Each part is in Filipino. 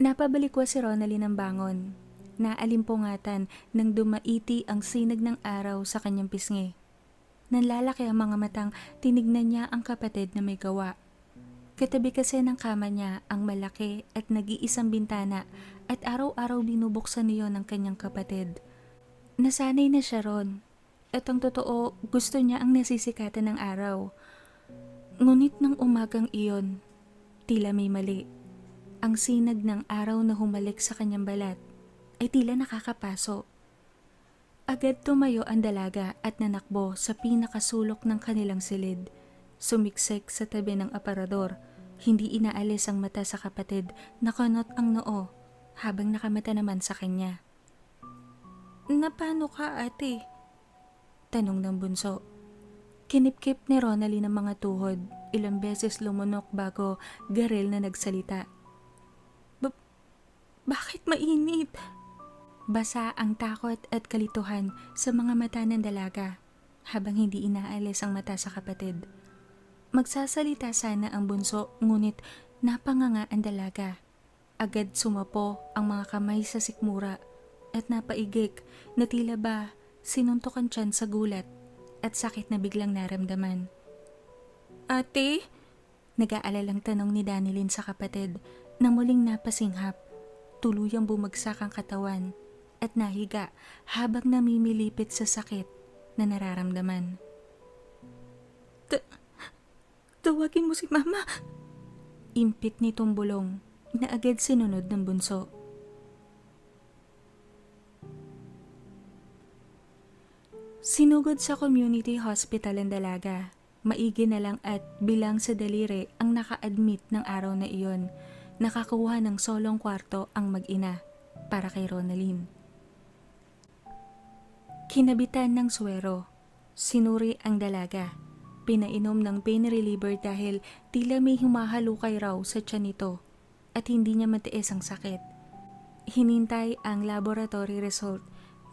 Napabalikwa si Ronaldin ng bangon. Naalimpungatan nang dumaiti ang sinag ng araw sa kanyang pisngi. Nanlalaki ang mga matang tinignan niya ang kapatid na may gawa. Katabi kasi ng kama niya ang malaki at nag-iisang bintana at araw-araw binubuksan niyo ng kanyang kapatid. Nasanay na siya ron. At ang totoo, gusto niya ang nasisikatan ng araw. Ngunit ng umagang iyon, tila may mali. Ang sinag ng araw na humalik sa kanyang balat ay tila nakakapaso. Agad tumayo ang dalaga at nanakbo sa pinakasulok ng kanilang silid. Sumiksik sa tabi ng aparador, hindi inaalis ang mata sa kapatid, nakanot ang noo habang nakamata naman sa kanya. Napano ka ate? Tanong ng bunso. Kinipkip ni Ronaldin ang mga tuhod, ilang beses lumunok bago garil na nagsalita. "Ba- bakit mainit? Basa ang takot at kalituhan sa mga mata ng dalaga habang hindi inaalis ang mata sa kapatid. Magsasalita sana ang bunso ngunit napanganga ang dalaga. Agad sumapo ang mga kamay sa sikmura at napaigik na tila ba sinuntokan tiyan sa gulat at sakit na biglang naramdaman. Ate? Nag-aalalang tanong ni Danilin sa kapatid na muling napasinghap. Tuluyang bumagsak ang katawan at nahiga habang namimilipit sa sakit na nararamdaman. Ta- tawagin mo si mama. Impit ni Tumbulong na agad sinunod ng bunso. Sinugod sa community hospital ang dalaga. Maigi na lang at bilang sa daliri ang naka-admit ng araw na iyon. Nakakuha ng solong kwarto ang mag-ina para kay Ronaldin. Kinabitan ng swero. Sinuri ang dalaga. Pinainom ng pain reliever dahil tila may humahalukay raw sa tiyan nito at hindi niya matiis ang sakit. Hinintay ang laboratory result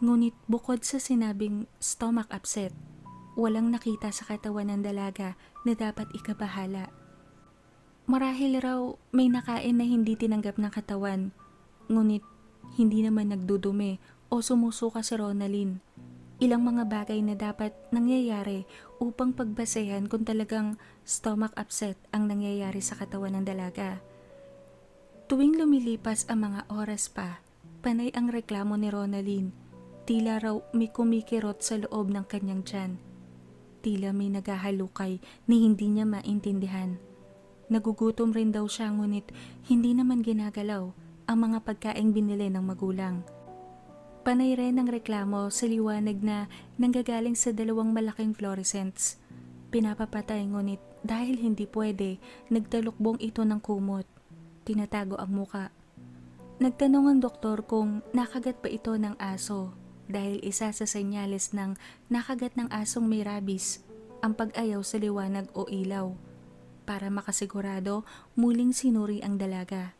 ngunit bukod sa sinabing stomach upset, walang nakita sa katawan ng dalaga na dapat ikabahala. Marahil raw may nakain na hindi tinanggap ng katawan, ngunit hindi naman nagdudumi o sumusuka si Ronaldin. Ilang mga bagay na dapat nangyayari upang pagbasehan kung talagang stomach upset ang nangyayari sa katawan ng dalaga. Tuwing lumilipas ang mga oras pa, panay ang reklamo ni Ronaldin. Tila raw may kumikirot sa loob ng kanyang tiyan. Tila may nagahalukay ni hindi niya maintindihan. Nagugutom rin daw siya ngunit hindi naman ginagalaw ang mga pagkaing binili ng magulang. Panay rin ang reklamo sa liwanag na nanggagaling sa dalawang malaking fluorescents. Pinapapatay ngunit dahil hindi pwede, nagtalukbong ito ng kumot. Tinatago ang muka. Nagtanong ang doktor kung nakagat pa ito ng aso dahil isa sa senyales ng nakagat ng asong may rabies ang pag-ayaw sa liwanag o ilaw. Para makasigurado, muling sinuri ang dalaga.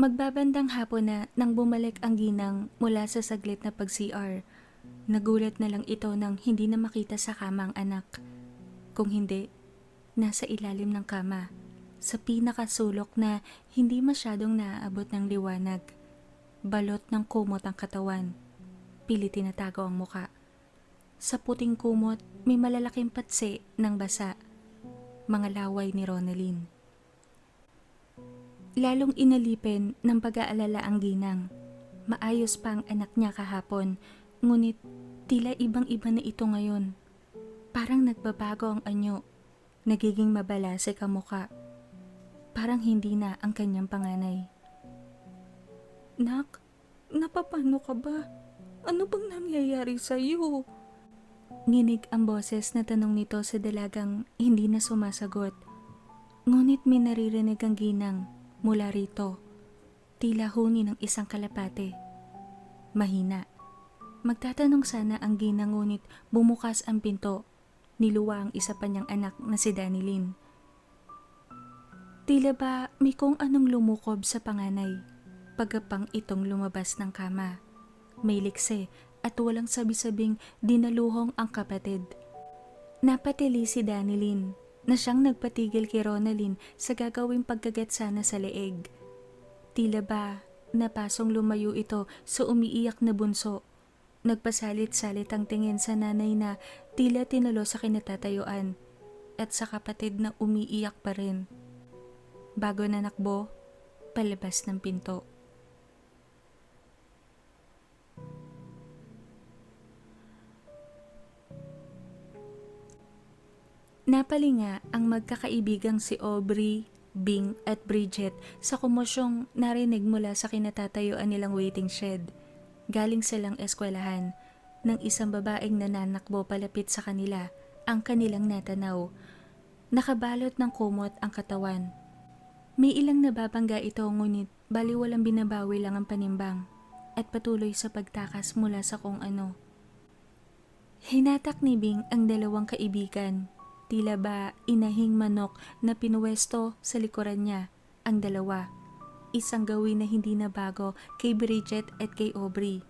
Magbabandang hapon na nang bumalik ang ginang mula sa saglit na pag-CR. Nagulat na lang ito nang hindi na makita sa kama ang anak. Kung hindi, nasa ilalim ng kama, sa pinakasulok na hindi masyadong naaabot ng liwanag. Balot ng kumot ang katawan. Pilit tinatago ang muka. Sa puting kumot, may malalaking patse ng basa. Mga laway ni Ronaldin. Lalong inalipin ng pag-aalala ang ginang. Maayos pa ang anak niya kahapon, ngunit tila ibang-iba na ito ngayon. Parang nagbabago ang anyo. Nagiging mabalasik ang muka. Parang hindi na ang kanyang panganay. Nak, napapano ka ba? Ano bang nangyayari sa iyo? Nginig ang boses na tanong nito sa dalagang hindi na sumasagot. Ngunit may naririnig ang ginang mula rito. Tila huni ng isang kalapate. Mahina. Magtatanong sana ang ginang ngunit bumukas ang pinto. Niluwa ang isa pa niyang anak na si Danilin. Tila ba may kung anong lumukob sa panganay. Pagapang itong lumabas ng kama. May likse at walang sabi-sabing dinaluhong ang kapatid. Napatili si Danilin na siyang nagpatigil kay Ronaldin sa gagawing pagkagat sana sa leeg. Tila ba napasong lumayo ito sa umiiyak na bunso. Nagpasalit-salit ang tingin sa nanay na tila tinalo sa kinatatayuan at sa kapatid na umiiyak pa rin. Bago na nakbo, palabas ng pinto. Napalinga ang magkakaibigang si Aubrey, Bing at Bridget sa kumosyong narinig mula sa kinatatayuan nilang waiting shed. Galing silang eskwelahan ng isang babaeng nananakbo palapit sa kanila ang kanilang natanaw. Nakabalot ng kumot ang katawan. May ilang nababangga ito ngunit bali walang binabawi lang ang panimbang at patuloy sa pagtakas mula sa kung ano. Hinatak ni Bing ang dalawang kaibigan Tila ba inahing manok na pinuwesto sa likuran niya ang dalawa. Isang gawin na hindi na bago kay Bridget at kay Aubrey.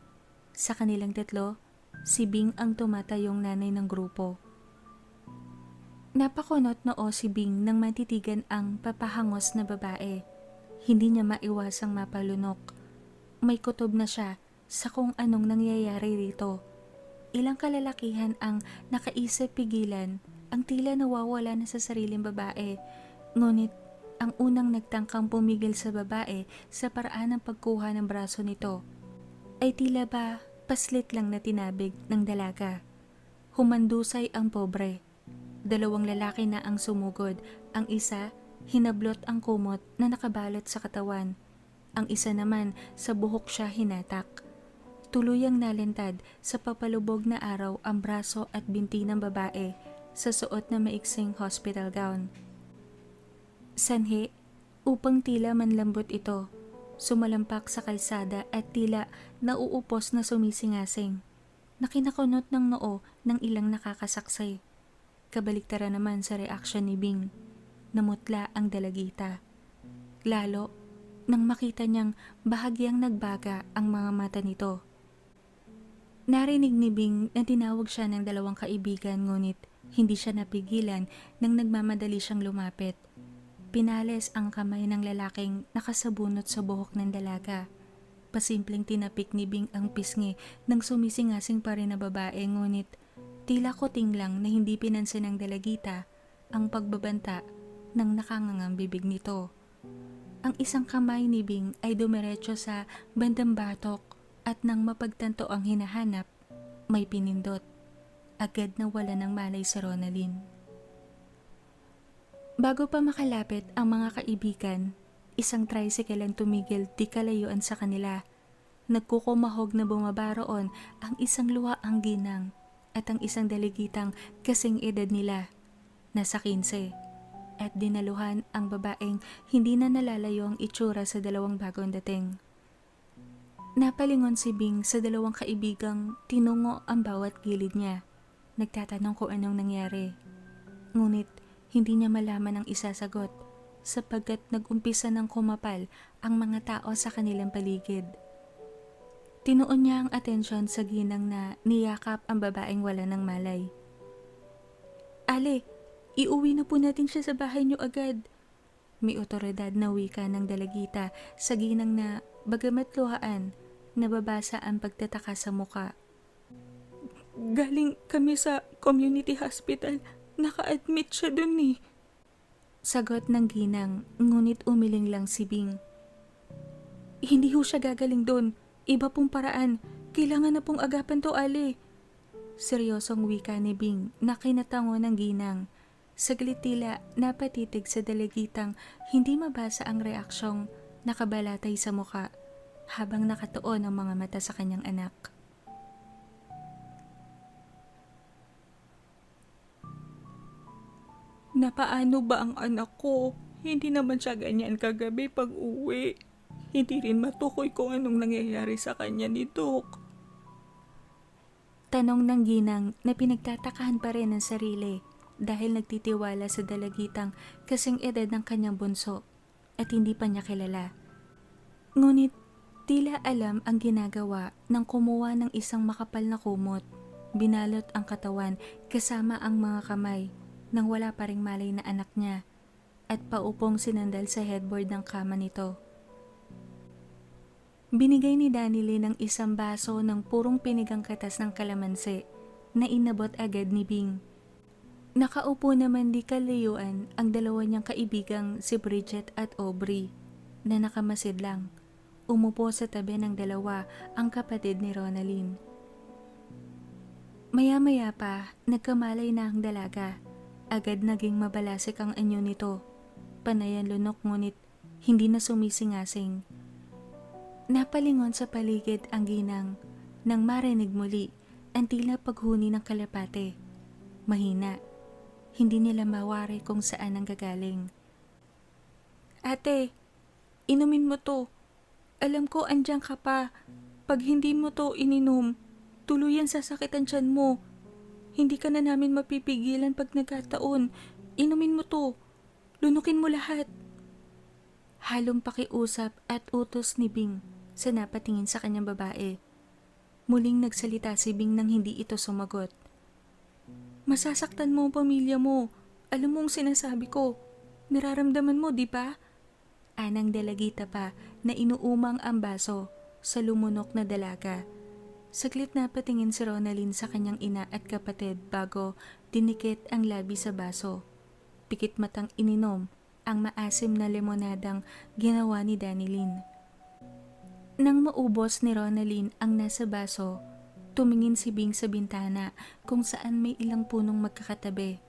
Sa kanilang tatlo, si Bing ang tumatayong nanay ng grupo. Napakunot noo si Bing nang matitigan ang papahangos na babae. Hindi niya maiwasang mapalunok. May kutob na siya sa kung anong nangyayari rito. Ilang kalalakihan ang nakaisip pigilan ang tila nawawala na sa sariling babae. Ngunit ang unang nagtangkang pumigil sa babae sa paraan ng pagkuha ng braso nito ay tila ba paslit lang na tinabig ng dalaga. Humandusay ang pobre. Dalawang lalaki na ang sumugod. Ang isa, hinablot ang kumot na nakabalot sa katawan. Ang isa naman, sa buhok siya hinatak. Tuluyang nalentad sa papalubog na araw ang braso at binti ng babae sa suot na maiksing hospital gown. Sanhi, upang tila manlambot ito, sumalampak sa kalsada at tila nauupos na sumisingasing. Nakinakunot ng noo ng ilang nakakasaksay. Kabaliktara naman sa reaksyon ni Bing. Namutla ang dalagita. Lalo nang makita niyang bahagyang nagbaga ang mga mata nito. Narinig ni Bing na tinawag siya ng dalawang kaibigan ngunit hindi siya napigilan nang nagmamadali siyang lumapit. Pinales ang kamay ng lalaking nakasabunot sa buhok ng dalaga. Pasimpleng tinapik ni Bing ang pisngi nang sumisingasing pa rin na babae ngunit tila kuting lang na hindi pinansin ng dalagita ang pagbabanta ng nakangangang bibig nito. Ang isang kamay ni Bing ay dumiretso sa bandang batok at nang mapagtanto ang hinahanap, may pinindot agad na wala ng malay si Ronaldin. Bago pa makalapit ang mga kaibigan, isang tricycle ang tumigil di kalayuan sa kanila. Nagkukumahog na bumaba roon ang isang luwaang ginang at ang isang daligitang kasing edad nila, nasa 15, at dinaluhan ang babaeng hindi na nalalayo ang itsura sa dalawang bagong dating. Napalingon si Bing sa dalawang kaibigang tinungo ang bawat gilid niya. Nagtatanong kung anong nangyari. Ngunit hindi niya malaman ang isasagot sapagkat nagumpisa ng kumapal ang mga tao sa kanilang paligid. Tinuon niya ang atensyon sa ginang na niyakap ang babaeng wala ng malay. Ale, iuwi na po natin siya sa bahay niyo agad. May otoridad na wika ng dalagita sa ginang na bagamat luhaan, nababasa ang pagtataka sa muka. Galing kami sa community hospital. Naka-admit siya dun eh. Sagot ng ginang, ngunit umiling lang si Bing. Hindi ho siya gagaling doon. Iba pong paraan. Kailangan na pong agapan to, Ali. Seryosong wika ni Bing na kinatango ng ginang. Saglit tila napatitig sa dalagitang hindi mabasa ang reaksyong nakabalatay sa muka habang nakatuon ang mga mata sa kanyang anak. Napaano ba ang anak ko? Hindi naman siya ganyan kagabi pag uwi. Hindi rin matukoy kung anong nangyayari sa kanya ni Doc. Tanong ng ginang na pinagtatakahan pa rin ng sarili dahil nagtitiwala sa dalagitang kasing edad ng kanyang bunso at hindi pa niya kilala. Ngunit tila alam ang ginagawa ng kumuha ng isang makapal na kumot. Binalot ang katawan kasama ang mga kamay nang wala pa ring malay na anak niya at paupong sinandal sa headboard ng kama nito. Binigay ni Danily ng isang baso ng purong pinigang katas ng kalamansi na inabot agad ni Bing. Nakaupo naman di kalayuan ang dalawa niyang kaibigang si Bridget at Aubrey na nakamasid lang. Umupo sa tabi ng dalawa ang kapatid ni Ronaldine. Maya-maya pa, nagkamalay na ang dalaga. Agad naging mabalasik ang anyo nito. Panayan lunok ngunit hindi na sumisingasing. Napalingon sa paligid ang ginang nang marinig muli ang tila paghuni ng kalapate. Mahina. Hindi nila mawari kung saan ang gagaling. Ate, inumin mo to. Alam ko andyan ka pa. Pag hindi mo to ininom, tuluyan sasakit ang tiyan mo. Hindi ka na namin mapipigilan pag nagkataon. Inumin mo to. Lunukin mo lahat. Halong pakiusap at utos ni Bing sa napatingin sa kanyang babae. Muling nagsalita si Bing nang hindi ito sumagot. Masasaktan mo ang pamilya mo. Alam mo ang sinasabi ko. Nararamdaman mo, di ba? Anang dalagita pa na inuumang ang baso sa lumunok na dalaga. Saglit na patingin si Ronaldin sa kanyang ina at kapatid bago dinikit ang labi sa baso. Pikit matang ininom ang maasim na limonadang ginawa ni Danilyn. Nang maubos ni Ronaldin ang nasa baso, tumingin si Bing sa bintana kung saan may ilang punong magkakatabi.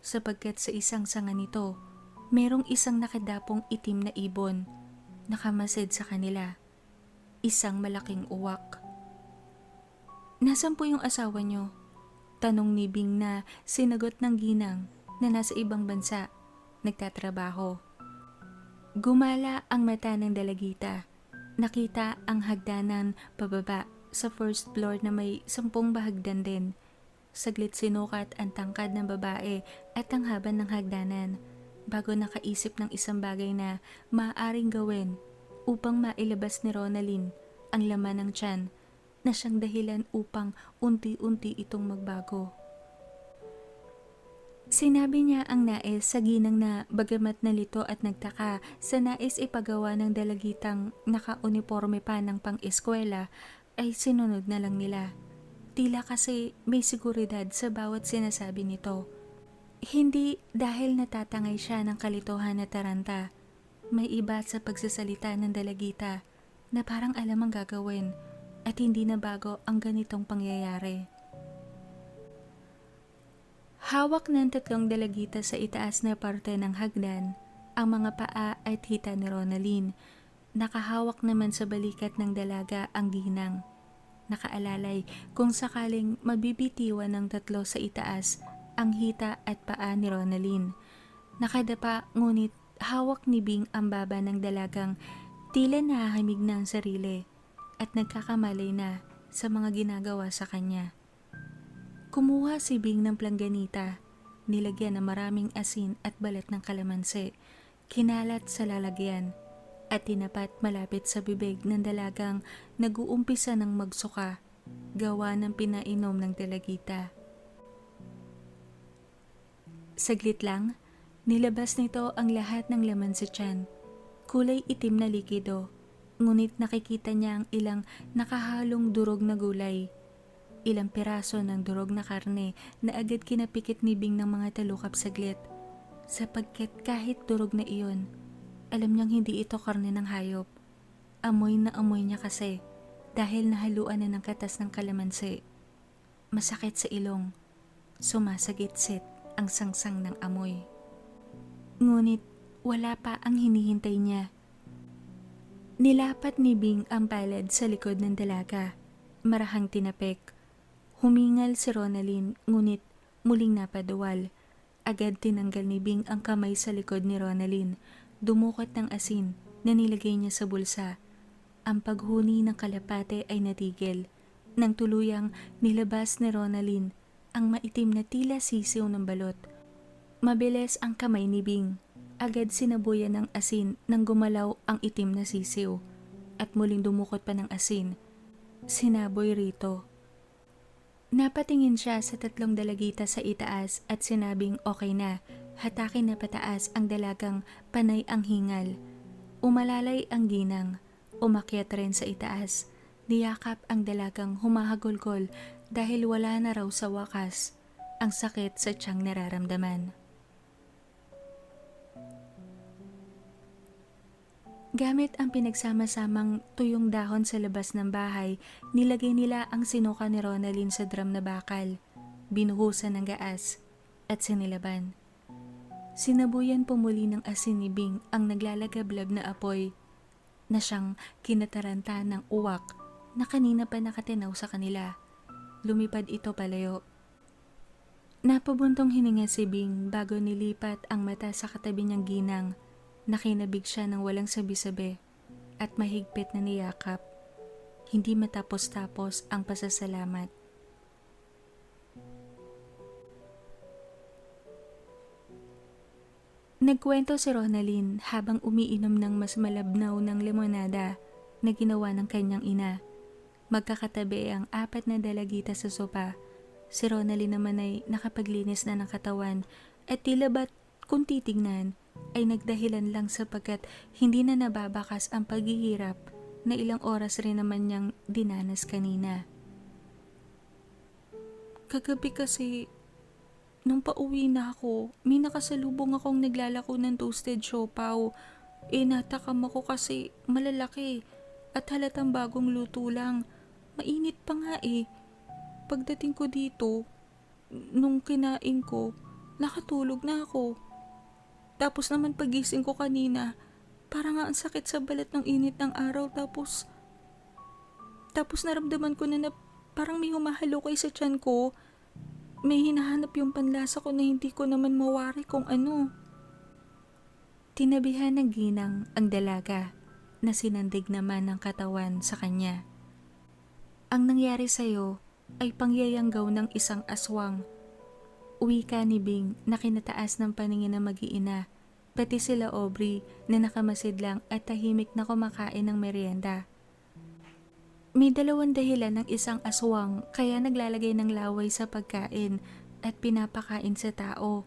Sapagkat sa isang sanga nito, merong isang nakadapong itim na ibon, nakamasid sa kanila. Isang malaking uwak. Nasaan po yung asawa nyo? Tanong ni Bing na sinagot ng ginang na nasa ibang bansa, nagtatrabaho. Gumala ang mata ng dalagita. Nakita ang hagdanan pababa sa first floor na may sampung bahagdan din. Saglit sinukat ang tangkad ng babae at ang haba ng hagdanan bago nakaisip ng isang bagay na maaaring gawin upang mailabas ni Ronaldin ang laman ng tiyan na siyang dahilan upang unti-unti itong magbago. Sinabi niya ang nais sa ginang na bagamat nalito at nagtaka sa nais ipagawa ng dalagitang naka-uniforme pa ng pang-eskwela ay sinunod na lang nila. Tila kasi may seguridad sa bawat sinasabi nito. Hindi dahil natatangay siya ng kalituhan na taranta. May iba sa pagsasalita ng dalagita na parang alam ang gagawin at hindi na bago ang ganitong pangyayari. Hawak ng tatlong dalagita sa itaas na parte ng hagdan, ang mga paa at hita ni Ronaldin. Nakahawak naman sa balikat ng dalaga ang ginang. Nakaalalay kung sakaling mabibitiwan ng tatlo sa itaas ang hita at paa ni Ronaldin. Nakadapa ngunit hawak ni Bing ang baba ng dalagang tila nahahamig na ang sarili at nagkakamalay na sa mga ginagawa sa kanya. Kumuha si Bing ng plangganita, nilagyan ng maraming asin at balat ng kalamansi, kinalat sa lalagyan, at tinapat malapit sa bibig ng dalagang nag-uumpisa ng magsuka, gawa ng pinainom ng dalagita. Saglit lang, nilabas nito ang lahat ng laman sa tiyan. Kulay itim na likido, ngunit nakikita niya ang ilang nakahalong durog na gulay ilang piraso ng durog na karne na agad kinapikit ni Bing ng mga talukap saglit. Sapagkat kahit durog na iyon, alam niyang hindi ito karne ng hayop. Amoy na amoy niya kasi dahil nahaluan na ng katas ng kalamansi. Masakit sa ilong, sumasagit-sit ang sangsang ng amoy. Ngunit wala pa ang hinihintay niya. Nilapat ni Bing ang palad sa likod ng dalaga. Marahang tinapik Humingal si Ronaldin ngunit muling napaduwal. Agad tinanggal ni Bing ang kamay sa likod ni Ronaldin. Dumukot ng asin na nilagay niya sa bulsa. Ang paghuni ng kalapate ay natigil. Nang tuluyang nilabas ni Ronaldin ang maitim na tila sisiw ng balot. Mabilis ang kamay ni Bing. Agad sinabuyan ng asin nang gumalaw ang itim na sisiw. At muling dumukot pa ng asin. Sinaboy rito Napatingin siya sa tatlong dalagita sa itaas at sinabing okay na, hatakin na pataas ang dalagang panay ang hingal. Umalalay ang ginang, Umakyat rin sa itaas. Niyakap ang dalagang humahagulgol dahil wala na raw sa wakas ang sakit sa tiyang nararamdaman. Gamit ang pinagsama-samang tuyong dahon sa labas ng bahay, nilagay nila ang sinuka ni Ronaldin sa drum na bakal, binuhusan ng gaas, at sinilaban. Sinabuyan pumuli ng asin ni Bing ang naglalagablab na apoy na siyang kinataranta ng uwak na kanina pa nakatinaw sa kanila. Lumipad ito palayo. Napabuntong hininga si Bing bago nilipat ang mata sa katabi niyang ginang. Nakinabig siya ng walang sabi-sabi at mahigpit na niyakap. Hindi matapos-tapos ang pasasalamat. Nagkwento si Ronaldin habang umiinom ng mas malabnaw ng limonada na ginawa ng kanyang ina. Magkakatabi ang apat na dalagita sa sopa. Si Ronaldin naman ay nakapaglinis na ng katawan at tila ba't kung titignan ay nagdahilan lang sapagkat hindi na nababakas ang paghihirap na ilang oras rin naman niyang dinanas kanina. Kagabi kasi Nung pauwi na ako, may nakasalubong akong naglalako ng toasted siopaw. Eh natakam ako kasi malalaki at halatang bagong luto lang. Mainit pa nga eh. Pagdating ko dito, nung kinain ko, nakatulog na ako. Tapos naman pagising ko kanina, parang nga ang sakit sa balat ng init ng araw tapos tapos naramdaman ko na, na parang may humahalo kay sa tiyan ko may hinahanap yung panlasa ko na hindi ko naman mawari kung ano. Tinabihan ng ginang ang dalaga na sinandig naman ng katawan sa kanya. Ang nangyari sa'yo ay pangyayanggaw ng isang aswang. Uwi ka ni Bing na kinataas ng paningin ng mag-iina, pati sila Aubrey na nakamasid lang at tahimik na kumakain ng merienda. May dalawang dahilan ng isang aswang kaya naglalagay ng laway sa pagkain at pinapakain sa tao,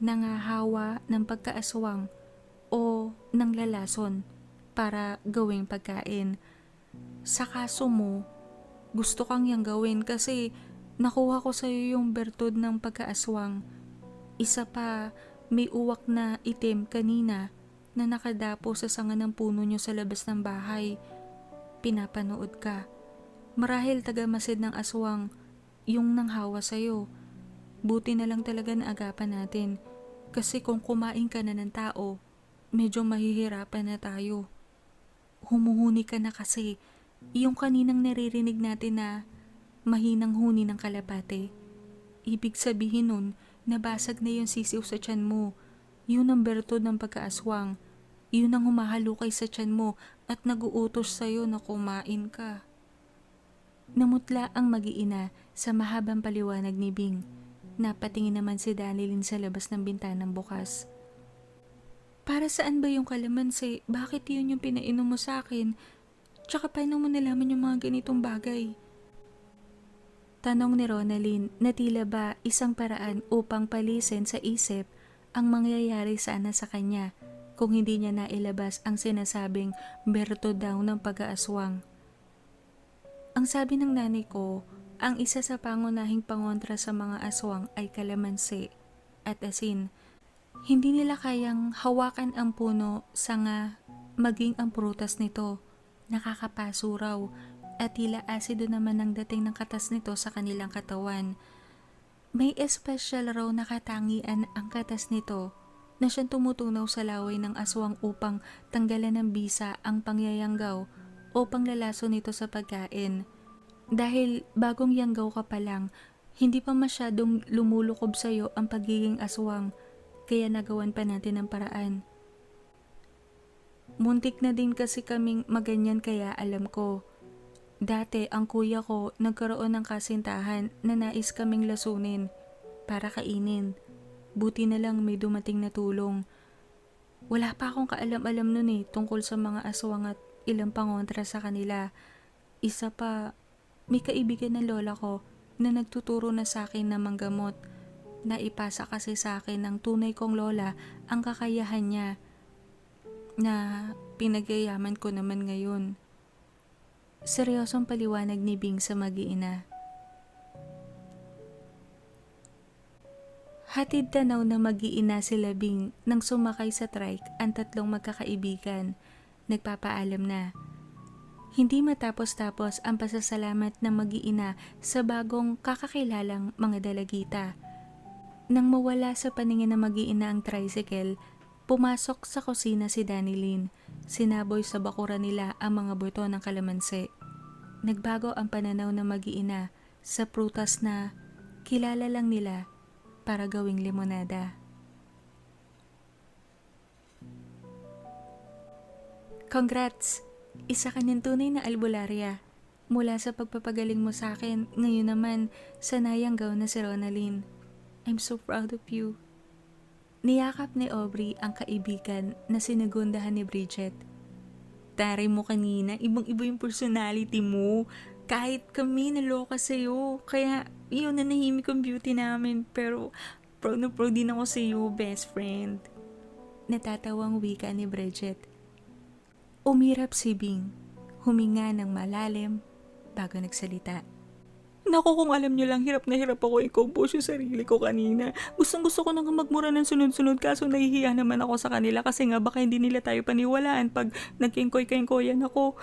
nangahawa ng pagkaaswang o ng lalason para gawing pagkain. Sa kaso mo, gusto kang yang gawin kasi nakuha ko sa iyo yung bertod ng pagkaaswang. Isa pa, may uwak na itim kanina na nakadapo sa sanga ng puno nyo sa labas ng bahay pinapanood ka. Marahil taga-masid ng aswang yung nanghawa sa'yo. Buti na lang talaga na agapan natin. Kasi kung kumain ka na ng tao, medyo mahihirapan na tayo. Humuhuni ka na kasi. Yung kaninang naririnig natin na mahinang huni ng kalapate. Ibig sabihin nun, nabasag na yung sisiw sa tiyan mo. Yun ang bertod ng pagkaaswang. Yun ang humahalukay sa tiyan mo at naguutos sa'yo na kumain ka. Namutla ang mag-iina sa mahabang paliwanag ni Bing. Napatingin naman si Danilin sa labas ng bintanang bukas. Para saan ba yung kalamansi? Bakit yun yung pinainom mo sa akin? Tsaka paano mo nalaman yung mga ganitong bagay? Tanong ni Ronaldin na tila ba isang paraan upang palisin sa isip ang mangyayari sana sa kanya kung hindi niya nailabas ang sinasabing berto daw ng pag-aaswang. Ang sabi ng nanay ko, ang isa sa pangunahing pangontra sa mga aswang ay kalamansi at asin. Hindi nila kayang hawakan ang puno, sanga, maging ang prutas nito. Nakakapaso raw at tila asido naman ang dating ng katas nito sa kanilang katawan. May espesyal raw na katangian ang katas nito na siyang tumutunaw sa laway ng aswang upang tanggalan ng bisa ang pangyayanggaw o panglalaso nito sa pagkain. Dahil bagong yanggaw ka pa lang, hindi pa masyadong lumulukob sa iyo ang pagiging aswang, kaya nagawan pa natin ang paraan. Muntik na din kasi kaming maganyan kaya alam ko. Dati ang kuya ko nagkaroon ng kasintahan na nais kaming lasunin para kainin. Buti na lang may dumating na tulong. Wala pa akong kaalam-alam nun eh tungkol sa mga aswang at ilang pangontra sa kanila. Isa pa, may kaibigan ng lola ko na nagtuturo na sa akin ng manggamot. Naipasa kasi sa akin ng tunay kong lola ang kakayahan niya na pinagyayaman ko naman ngayon. Seryosong paliwanag ni Bing sa mag-iina. Hatid tanaw na mag-iina sila Bing nang sumakay sa trike ang tatlong magkakaibigan. Nagpapaalam na. Hindi matapos-tapos ang pasasalamat ng mag-iina sa bagong kakakilalang mga dalagita. Nang mawala sa paningin ng mag-iina ang tricycle, pumasok sa kusina si Danilyn. Sinaboy sa bakura nila ang mga buto ng kalamansi. Nagbago ang pananaw ng mag-iina sa prutas na kilala lang nila para gawing limonada. Congrats! Isa ka ng tunay na albularya. Mula sa pagpapagaling mo sa akin, ngayon naman, sanayang gaw na si Ronaldin. I'm so proud of you. Niyakap ni Aubrey ang kaibigan na sinagundahan ni Bridget. Taray mo kanina, ibang-iba yung personality mo. Kahit kami naloka sa'yo. Kaya yun na nahimik ang beauty namin. Pero proud na proud din ako sa'yo, best friend. Natatawang wika ni Bridget. Umirap si Bing. Huminga ng malalim bago nagsalita. Naku, kung alam niyo lang, hirap na hirap ako i-compose yung sarili ko kanina. Gustong gusto ko nang magmura ng sunod-sunod kaso nahihiya naman ako sa kanila kasi nga baka hindi nila tayo paniwalaan pag nagkingkoy-kingkoyan ako.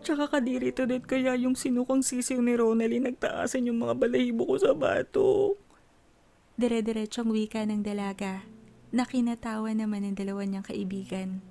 Tsaka kadiri to din kaya yung sinukang sisiw ni Ronaldin nagtaasan yung mga balahibo ko sa bato. Dire-diretsong wika ng dalaga na kinatawa naman ng dalawa niyang kaibigan.